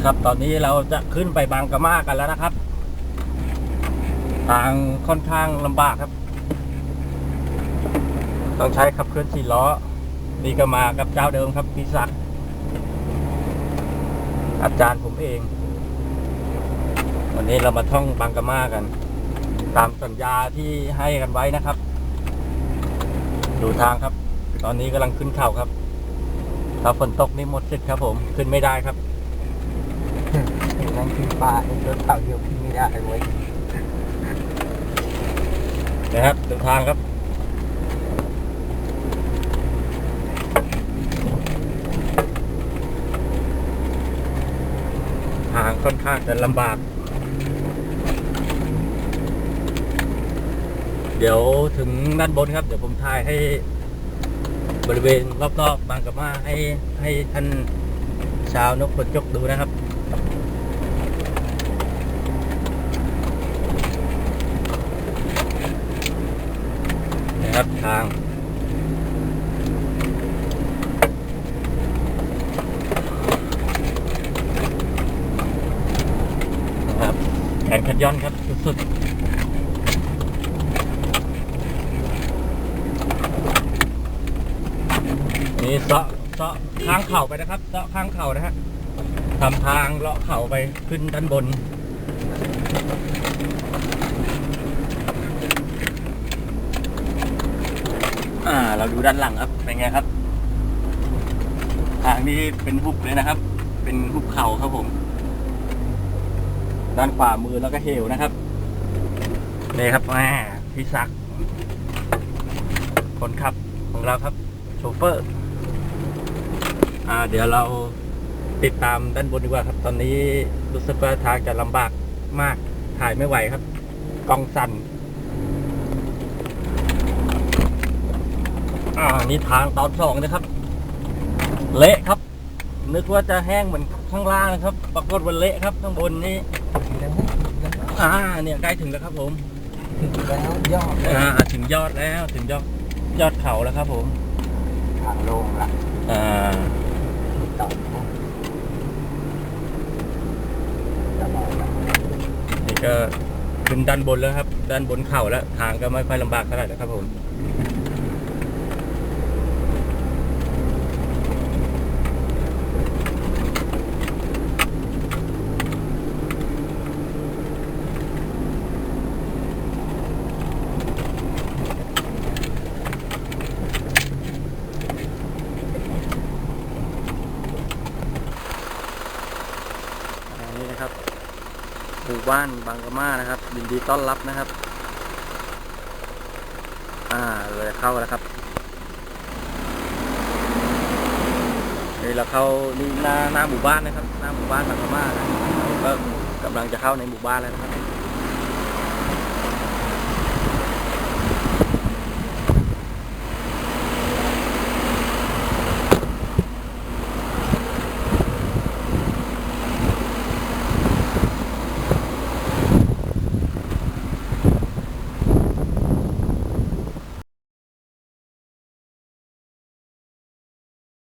นะครับ ตอนนี้เราจะขึ้นไปบางกะมากันแล้วนะครับ ทางค่อนข้างลำบากครับ ต้องใช้ขับเคลื่อนสี่ล้อนี่ก็มากับเจ้าเดิมครับพี่ศักดิ์อาจารย์ผมเอง วันนี้เรามาท่องบางกะมากัน ตามสัญญาที่ให้กันไว้นะครับ ดูทางครับ ตอนนี้กำลังขึ้นเขาครับถ้าฝนตกนี่หมดสิทธิ์ครับผม ขึ้นไม่ได้ครับ นั่งขึ้นป่าเห็นรถเต่าเดียวขึ้นไม่ได้เว้ยนะครับเดูทางครับทางค่อนข้างจะลำบาก เดี๋ยวถึงด้านบนครับ เดี๋ยวผมถ่ายให้บริเวณรอบๆบางกะมาให้ให้ท่านชาวนกขนจกดูนะครับ ครับทางนะครับแขนคันย่อนครับสุดๆนี่เสาะเสาะข้างเข่าไปนะครับเสาะข้างเข่านะฮะทำทางเลาะเข่าไปขึ้นด้านบน อ่า เราดูด้านหลังครับเป็นไงครับ ทางนี้เป็นหุบเลยนะครับ เป็นหุบเขาครับผม ด้านขวามือแล้วก็เหวนะครับนี่ครับแม่พี่ศักดิ์คนขับของเราครับโชเฟอร์ อ่า เดี๋ยวเราติดตามด้านบนดีกว่าครับ ตอนนี้รู้สึกว่าทางจะลำบากมากถ่ายไม่ไหวครับกองสั่น อ่านี่ทางตอนสองนะครับ เละครับ นึกว่าจะแห้งเหมือนข้างล่างนะครับ ปรากฏว่าเละครับข้างบนนี้แล้วแล้วอ่า เนี่ยใกล้ถึงแล้วครับผม ถึงแล้วยอดอ่าถึงยอดแล้วถึงยอดยอดเขาแล้วครับ ผมทางลงละอ่าต่อนะจะบอกนะนี่ก็ขึ้นด้านบนแล้วครับ ด้านบนเขาแล้ว ทางก็ไม่ค่อยลำบากเท่าไหร่นะครับผม อันนี้นะครับห มู่บ้านบางกะมานะครับยินดีต้อนรับนะครับ อ่าเราจะเข้าแล้วครับนี่เราเข้านี่หน้าหน้าหมู่บ้านนะครับ หน้าหมู่บ้านบางกะมานะเราก็กำลังจะเข้าในหมู่บ้านแล้วนะครับ